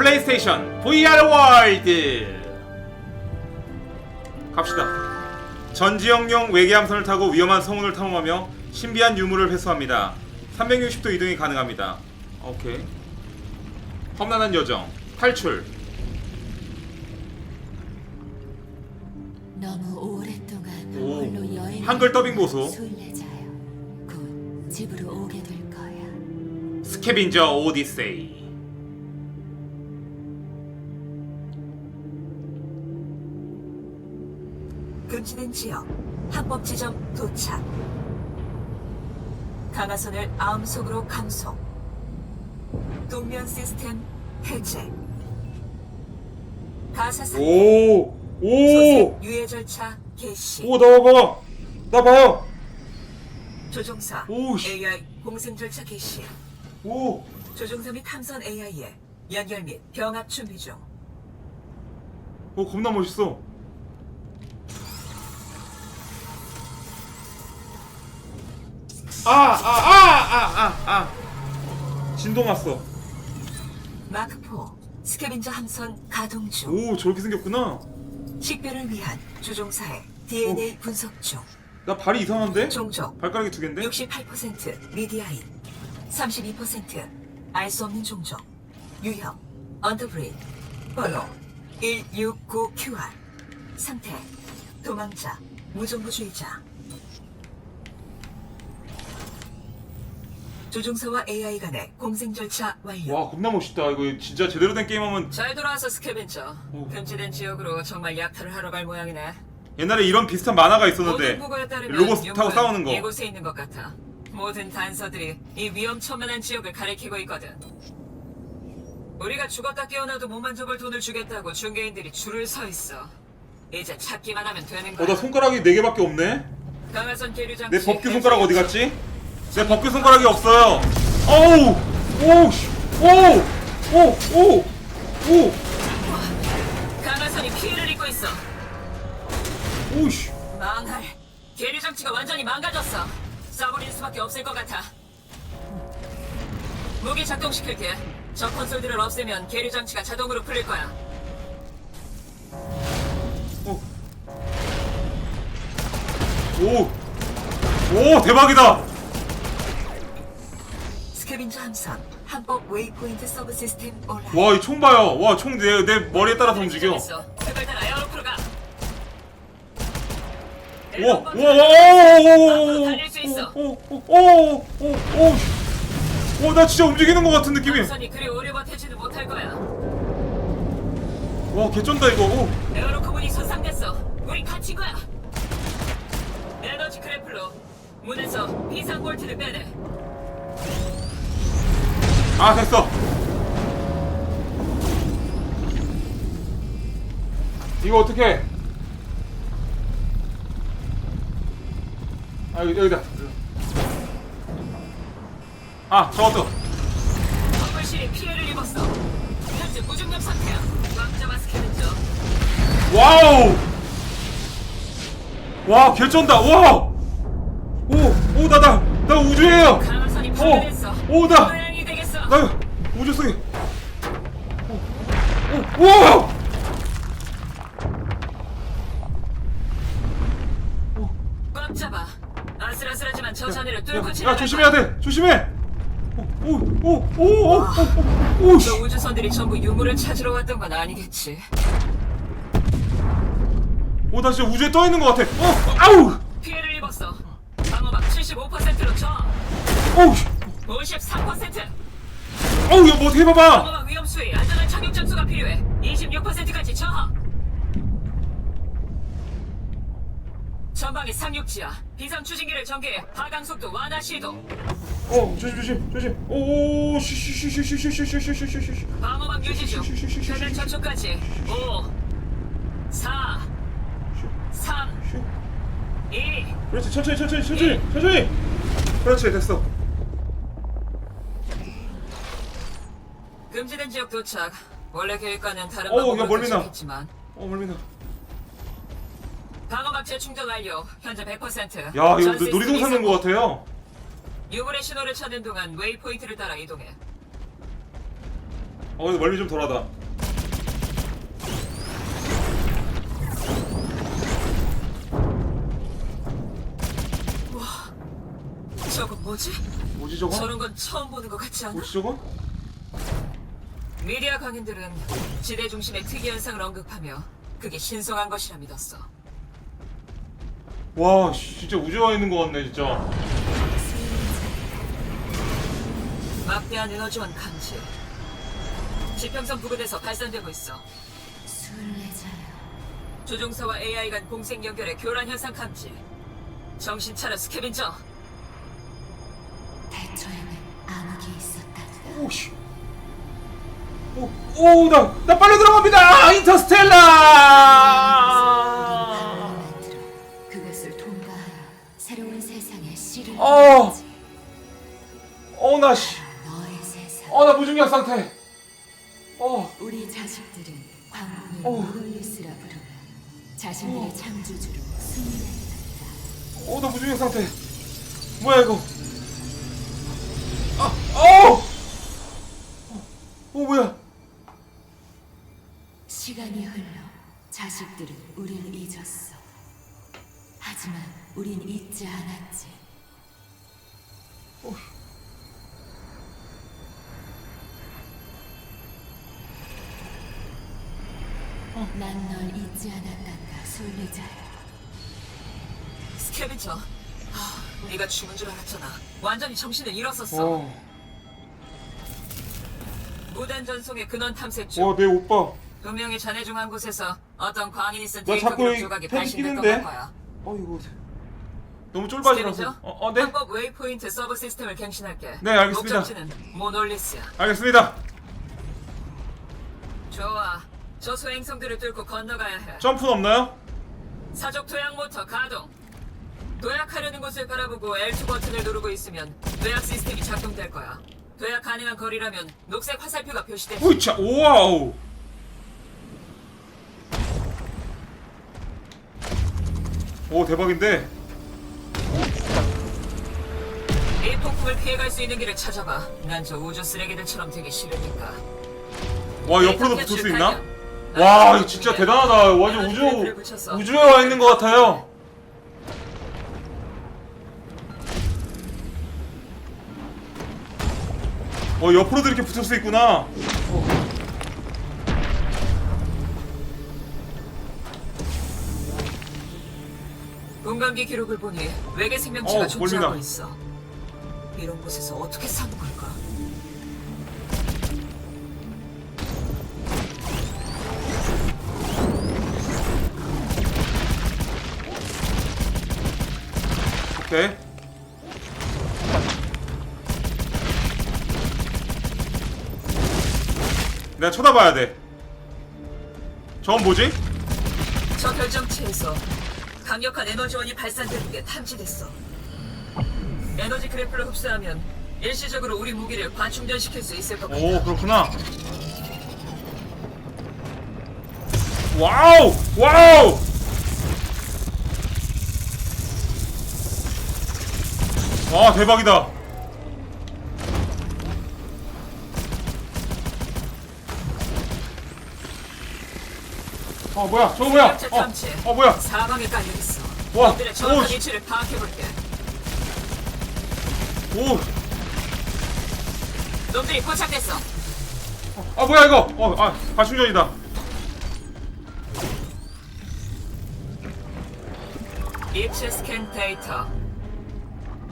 플레이스테이션 VR 월드 갑시다. 전지형용 외계 함선을 타고 위험한 성운을 탐험하며 신비한 유물을 회수합니다. 360도 이동이 가능합니다. 오케이. 험난한 여정 탈출. 너무 오랫동안 오, 홀로 여행 한글 더빙 보소. 순례자여 곧 집으로 오게 될 거야. 스캐빈저 오디세이 금지된 지역 합법 지점 도착. 강화선을 아음속으로 감속. 동면 시스템 해제. 가사상 오! 소생 오! 유예 절차 개시. 오 나와봐 나 봐요. 조종사 오, 씨. AI 공생 절차 개시. 오! 조종사 및 탐선 AI의 연결 및 병합 준비 중. 오 겁나 멋있어 아! 아! 아! 아! 아! 아! 진동 왔어 마크4 스캐빈저 함선 가동 중 오 저렇게 생겼구나 식별을 위한 조종사의 DNA 분석 중 나 발이 이상한데? 종족 발가락이 두 갠데? 68% 미디아인 32%알 수 없는 종족 유형 언더브리드 번호 169QR 상태 도망자 무정부주의자 조종사와 AI 간의 공생 절차 완료 와 겁나 멋있다 이거 진짜 제대로 된 게임 하면 잘 돌아와서 오. 금지된 지역으로 정말 약탈을 하러 갈 모양이네 옛날에 이런 비슷한 만화가 있었는데 보고에 따르면 로봇 타고 싸우는 거 이곳에 있는 것 같아. 모든 단서들이 이 위험천만한 지역을 가리키고 있거든. 우리가 죽었다 깨어나도 못 만져볼 돈을 주겠다고 중개인들이 줄을 서 있어. 이제 찾기만 하면 되는 거야. 어나 손가락이 네 개밖에 없네 강화선 계류장 내 법규 손가락 어디 갔지? 내 법규 손가락이 없어요 어우! 오우! 씨. 오! 오! 오! 오! 강화선이 피해를 입고 있어. 오우씨 망할. 계류 장치가 완전히 망가졌어. 쏴버릴 수밖에 없을 것 같아. 무기 작동시킬게. 저 콘솔들을 없애면 계류 장치가 자동으로 풀릴 거야. 어. 오! 오 대박이다! 스캐빈저 함선 한법 웨이포인트 서브 시스템 온라인. 와 이 총 봐요 와 총 내 내 머리에 따라서 움직여. 그걸 따라 에어로프로 가. 와와와와와와와와와와나 진짜 움직이는 것 같은 느낌이 함선이 그리 오래 버티지는 못할 거야. 와 개쩐다 이거 오. 에어로코문이 손상됐어. 우리 갇힌 거야. 에너지 크래플로 문에서 비상 볼트를 빼내. 아 됐어 이거 어떻게 아 여기, 여기다 아 저것도 건물실이 피해를 입었어. 현재 무중력 상태야. 꽉 잡아 스캐빈저. 와우 와 개쩐다 와오오나나 나 우주예요 강화선이 파괴됐어. 오, 나- 모양이 되겠어. 나 우주승이. 오, 오, 오. 꽉 잡아. 아슬아슬하지만 저 선을 뚫고 지나. 야, 조심해야 돼. 조심해. 오오오오오오 저 우주선들이 전부 유물을 찾으러 왔던 건 아니겠지. 오, 나 지금 우주에 떠 있는 것 같아. 어, 아우. 피해를 입었어. 방어막 75%로 쳐. 오. 53%. 어우 야뭐 어떻게 봐봐 방어막 위험 수위 안전한 착륙 점수가 필요해. 26%까지 쳐. 전방에 상륙지야. 비상 추진기를 전개해. 하강 속도 완화 시도. 어 조심 조심 조심 오쉬쉬쉬쉬쉬쉬쉬쉬쉬쉬쉬 방어막 유지 중. 최대 전초까지. 5, 4, 3, 2. 그렇지 천천히 천천히 천천히 천천히 그렇지 됐어 금지된 지역 도착. 원래 계획과는 다른 어우, 야, 방법으로 멀미나. 도착했지만 어 멀미나 방어막 재충전 완료. 현재 100%. 야 이거 전 노- 시스템 놀이동산 이상 온것 같아요 유물의 신호를 찾는 동안 웨이포인트를 따라 이동해. 어 멀미 좀 덜하다 저건 뭐지? 뭐지 저거? 저런 건 처음 보는 것 같지 않아? 뭐지 저거? 미디어 강인들은 지대 중심의 특이 현상을 언급하며 그게 신성한 것이라 믿었어. 와 씨, 진짜 우주와 있는 것 같네 진짜 막대한 에너지원 감지. 지평선 부근에서 발산되고 있어. 조종사와 AI 간 공생 연결의 교란 현상 감지. 정신 차려 스캐빈저. 대처에는 암흑이 있었다. 오씨 오나 나 빨리 들어갑니다 인터스텔라 그것을 통과하여 새로운 세상의 씨를 어. 어나씨 너의 세상. 어나 무중력 상태 어 우리 자식들은 광분을 어. 모놀리스라 부르며 자신들의 창조주로 승리했다. 어, 나 무중력 상태. 뭐야 이거? 아, 어! 어, 어 뭐야? 시간이 흘러 자식들은 우리를 잊었어. 하지만 우린 잊지 않았지. 난널 잊지 않았단다, 순례자야. 스캐빈저. 하, 네가 죽은 줄 알았잖아. 완전히 정신을 잃었었어. 어, 무단 전송의 근원 탐색 중. 와, 내 오빠. 분명히 자네 중한 곳에서 어떤 광인이 쓴나 데이터 자꾸 기록 이 조각이 탭이 발신된 것 끼는데? 같아요. 어 이거 너무 쫄바지라서. 어, 어, 네. 합법 웨이포인트 서브 시스템을 갱신할게. 네, 알겠습니다. 목적지는 모놀리스야. 알겠습니다. 좋아. 저 소행성들을 뚫고 건너가야 해. 점프는 없나요? 사족 도약 모터 가동. 도약하려는 곳을 바라보고 L2 버튼을 누르고 있으면 도약 시스템이 작동될 거야. 도약 가능한 거리라면 녹색 화살표가 표시돼. 우이차, 오와우. 오 대박인데. 이 폭풍을 피해갈 수 있는 길을 찾아봐. 난 저 우주 쓰레기들처럼 되기 싫으니까. 와 옆으로도 붙을 수 있나? 와 아, 이거 진짜 대단하다. 완전 우주. 우주에 와 있는 것 같아요. 어 옆으로도 이렇게 붙을 수 있구나. 공 간기 기록을 보니 외계 생명체가 어, 존재하고. 있어. 이런 곳에서 어떻게 사는 걸까? 오케이. 내가 쳐다봐야 돼. 저건 뭐지? 저 결정체에서 강력한 에너지원이 발산되는 게 탐지됐어. 에너지 그래플을 흡수하면 일시적으로 우리 무기를 과충전시킬 수 있을 것 같아. 오 그렇구나. 와우 와우. 와 대박이다. 어 뭐야 저거 뭐야? 어. 어 뭐야? 사방에 깔려 있어. 와, 정확한 오, 씨. 위치를 파악해볼게. 오, 놈들이 포착됐어. 아 뭐야 이거? 어, 아 가충전이다. 입체 스캔 데이터.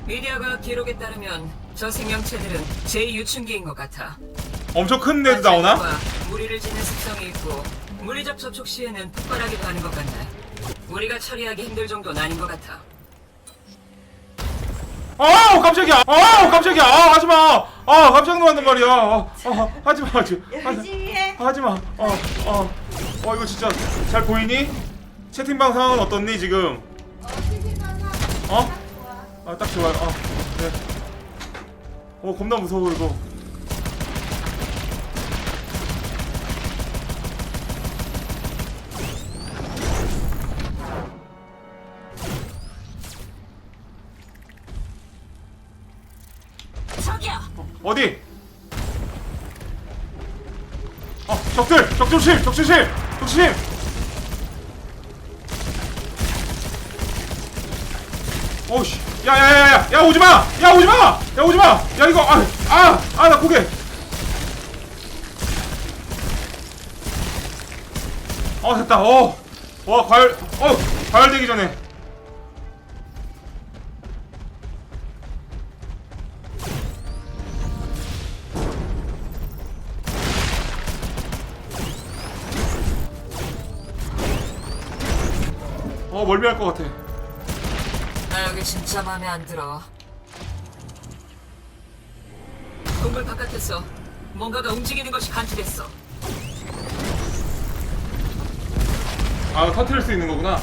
미디어가 기록에 따르면 저 생명체들은 제2유충기인 것 같아. 엄청 큰 애도 나오나? 무리를 짓는 습성이 있고 물리적 접촉 시에는 폭발하기도 하는 것 같네. 우리가 처리하기 힘들 정도는 아닌 것 같아. 아 깜짝이야. 아 깜짝이야. 아 하지 마. 아 깜짝 놀랐단 말이야. 아, 아 하지 마. 하지 열심히 해. 하지 마. 어, 어. 어 이거 진짜 잘 보이니? 채팅방 상황은 어떻니 지금? 어? 아딱 좋아요. 어. 네. 어 겁나 무서워 이거. 적조심 적조심 적조심. 오씨 야야야야 야 오지마! 야 오지마! 야 오지마! 야 이거 아아아 나 고개. 어 됐다. 어와 과열 어 과열되기 전에 어 멀미할 것 같아 나 여기 진짜 마음에 안 들어. 건물 바깥에서 뭔가가 움직이는 것이 감지됐어. 아 터트릴 수 있는 거구나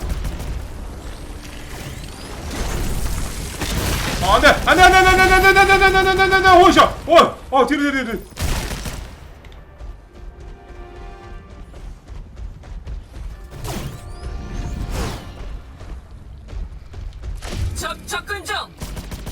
어 안돼 안돼 안돼 안돼 안돼 안돼 안돼 안돼 안돼 안돼 안돼 안돼 오샤 어어 뒤로 뒤로 뒤로 적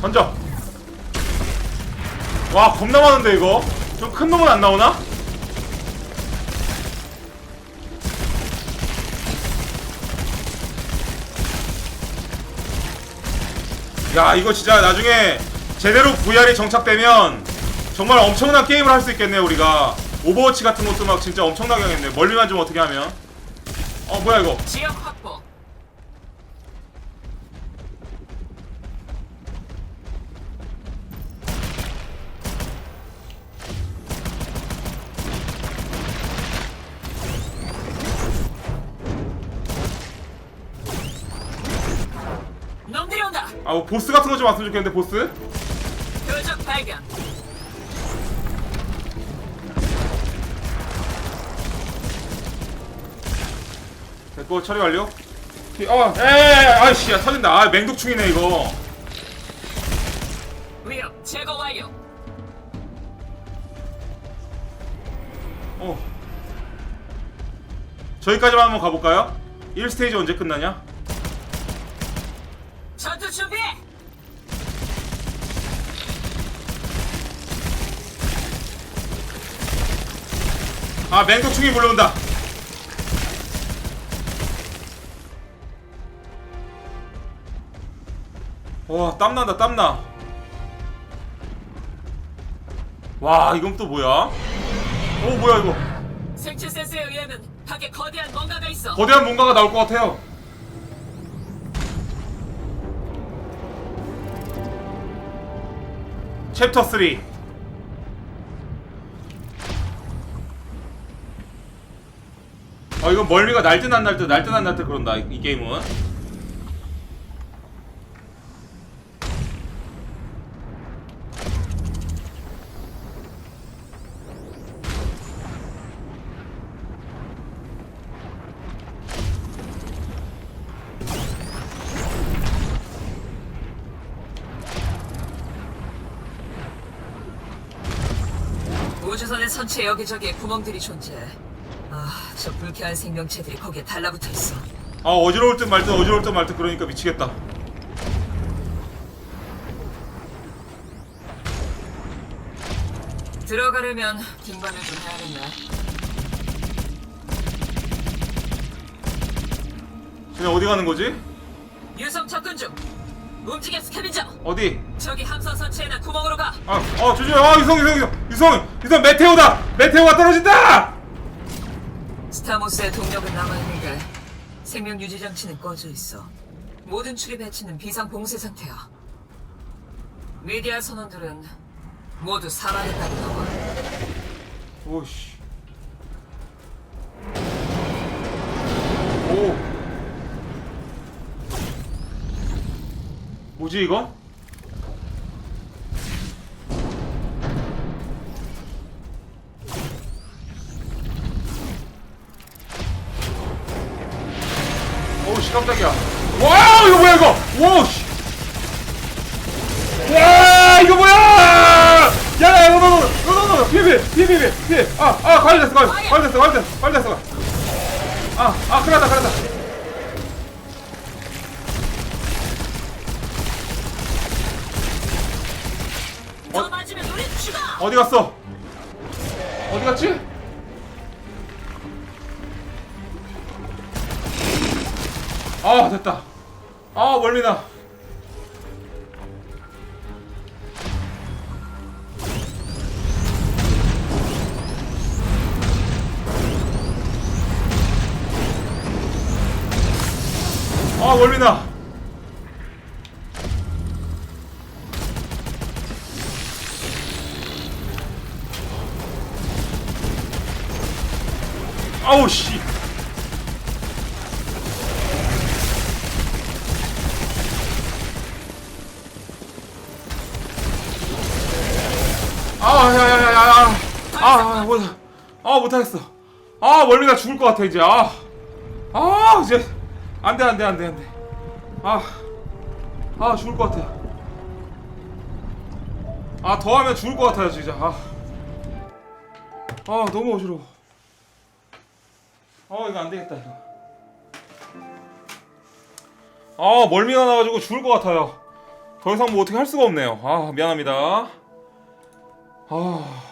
던져. 와 겁나 많은데 이거? 좀 큰 놈은 안 나오나? 야 이거 진짜 나중에 제대로 VR이 정착되면 정말 엄청난 게임을 할 수 있겠네 우리가. 오버워치 같은 것도 막 진짜 엄청나게 하겠네. 멀리만 좀 어떻게 하면. 어 뭐야 이거 뭐 보스 같은 거 좀 왔으면 좋겠는데 보스? 표적 발견. 됐고 처리 완료 어 에이 아이씨 야 터진다 아 맹독충이네 이거 위협 제거 완료. 어. 저기까지만 한번 가볼까요? 1스테이지 언제 끝나냐? 전투 준비해. 아 맹독충이 몰려온다. 와 땀난다 땀나. 와 이건 또 뭐야? 오 뭐야 이거? 생체 센서에 의하면 밖에 거대한 뭔가가 있어. 거대한 뭔가가 나올 것 같아요. 챕터 3 아 이건 멀미가 날 듯 안 날 듯 날 듯 안 날 듯 그런다 이, 이 게임은 우주선의 선체 여기저기에 구멍들이 존재해. 아, 저 불쾌한 생명체들이 거기에 달라붙어 있어. 아 어지러울 듯 말듯 어지러울 듯 말듯 그러니까 미치겠다 들어가려면 등반을 좀 해야겠네. 쟤네 어디 가는 거지? 유성 접근 중. 움직여 스캐비저. 어디? 저기 함선 선체에나 구멍으로 가. 아, 어, 조심해. 아, 유성, 유성, 유성, 유성, 유성, 메테오다. 메테오가 떨어진다. 스타모스의 동력은 남아있는데 생명 유지 장치는 꺼져 있어. 모든 출입 해치는 비상 봉쇄 상태야. 미디아 선원들은 모두 사망했다고 나와. 오씨. 오. 뭐지 이거? 피해 피해 피해 아아 관리됐어. 관리 관리됐어 관리됐어 관리됐어. 아아 큰일 났다 큰일 났다. 맞으면 죽어! 어디 갔어? 어디 갔지? 아 됐다. 아 멀미나 아 멀미나 아우 씨 아, 야. 아, 아, 못, 아, 못하겠어. 아, 멀미나 죽을 것 같아, 이제. 아, 아, 이제. 안 돼, 안 돼, 안 돼, 안 돼. 아, 아, 죽을 것 같아. 아, 더 하면 죽을 것 같아요, 진짜. 아, 아, 너무 어지러워. 아, 이거 안 되겠다, 이거. 아, 멀미가 나가지고 죽을 것 같아요. 더 이상 뭐 어떻게 할 수가 없네요. 아, 미안합니다. 아.